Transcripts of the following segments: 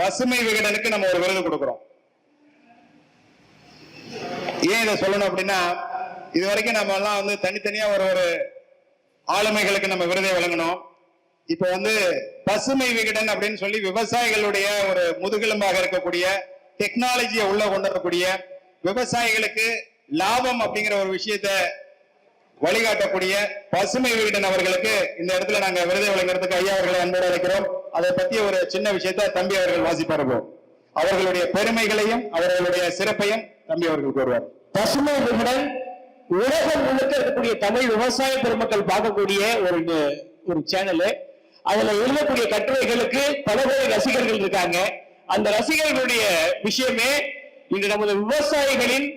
பசுமை விகடனுக்கு நம்ம ஒரு விருது கொடுக்கிறோம். ஏன் இதை சொல்லணும் அப்படின்னா இது வரைக்கும் நம்ம எல்லாம் வந்து தனித்தனியா ஒரு ஒரு ஆளுமைகளுக்கு நம்ம விருதை வழங்கணும் இப்ப வந்து பசுமை விகடன் அப்படின்னு சொல்லி விவசாயிகளுடைய ஒரு முதுகெலும்பாக இருக்கக்கூடிய டெக்னாலஜியை உள்ள கொண்டு வரக்கூடிய விவசாயிகளுக்கு லாபம் அப்படிங்கிற ஒரு விஷயத்தை வழிகாட்டக்கூடிய பசுமை வீடன் அவர்களுக்கு இந்த இடத்துல நாங்க விருதை வழங்குறதுக்கு ஐயா அவர்களை அன்போடு அழைக்கிறோம். அதை பத்தி ஒரு சின்ன விஷயத்தை தம்பி அவர்கள் வாசிப்பார்கள் அவர்களுடைய பெருமைகளையும் அவர்களுடைய சிறப்பையும் தம்பி அவர்கள் கூறுவார். பசுமை விகடன் உலகம் முழுக்க இருக்கக்கூடிய தமிழ் விவசாய பெருமக்கள் பார்க்கக்கூடிய ஒரு ஒரு சேனலு அதுல எழுதக்கூடிய கட்டுரைகளுக்கு பல பேர் ரசிகர்கள் இருக்காங்க. அந்த ரசிகர்களுடைய விஷயமே இன்று நமது விவசாயிகளின்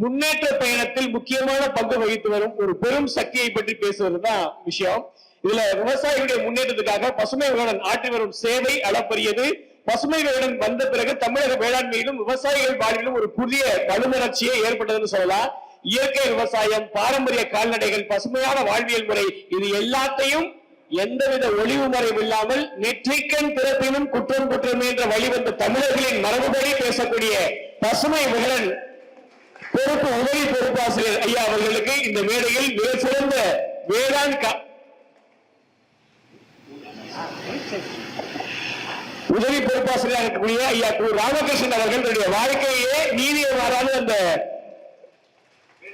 முன்னேற்ற பயணத்தில் முக்கியமான பங்கு வகித்து வரும் ஒரு பெரும் சக்தியை பற்றி பேசுவதுதான் விஷயம். இதுல விவசாயிகளுடைய முன்னேற்றத்துக்காக பசுமை விகடன் ஆற்றி வரும் சேவை அளப்பரியது. பசுமை விகடன் வந்த பிறகு தமிழக வேளாண்மையிலும் விவசாயிகள் வாழ்விலும் ஒரு புதிய மறுமலர்ச்சியே ஏற்பட்டதுன்னு சொல்லலாம். இயற்கை விவசாயம் பாரம்பரிய கால்நடைகள் பசுமையான வாழ்வியல் முறை இது எல்லாத்தையும் எந்தவித ஒளிவு மறைவு இல்லாமல் நெற்றிக்கண் பிறப்பினும் குற்றம் குற்றமே என்ற வழிவந்த தமிழர்களின் மரபுபடி பேசக்கூடிய பசுமை விகடன் சிறப்பு உதவி பொறுப்பாசிரியர் ஐயா அவர்களுக்கு இந்த மேடையில் மிக சிறந்த வேளாண் கா- உதவி பொறுப்பாசிரியராக இருக்கக்கூடிய ஐயா கு ராமகிருஷ்ணன் அவர்கள் தன்னுடைய வாழ்க்கையே நீதியை மாறாத அந்த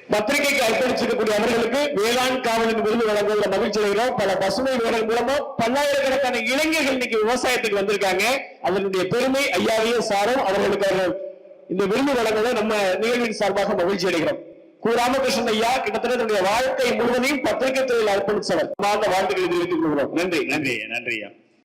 பத்திரிகைக்கு அர்ப்பணிச்சிருக்கக்கூடிய அவர்களுக்கு வேளாண் காவலின் விருது வழங்குவதில் மகிழ்ச்சி அடைகிறோம். பல பசுமை வீரர்கள் மூலமா பல்லாயிரக்கணக்கான இளைஞர்கள் இன்னைக்கு விவசாயத்துக்கு வந்திருக்காங்க. அதனுடைய பெருமை ஐயாவையும் சாரும் அவர்களுக்கு அவர்கள் இந்த விருது வழங்குவதை நம்ம நிகழ்வின் சார்பாக மகிழ்ச்சி அடைகிறோம். கு. ராமகிருஷ்ணன் ஐயா கிட்டத்தட்ட தன்னுடைய வாழ்க்கை முழுவதையும் பத்திரிகை துறையில் அர்ப்பணித்தவர். வாழ்ந்த வாழ்த்துக்களை தெரிவித்துக் கொள்கிறோம். நன்றி நன்றி நன்றி ஐயா.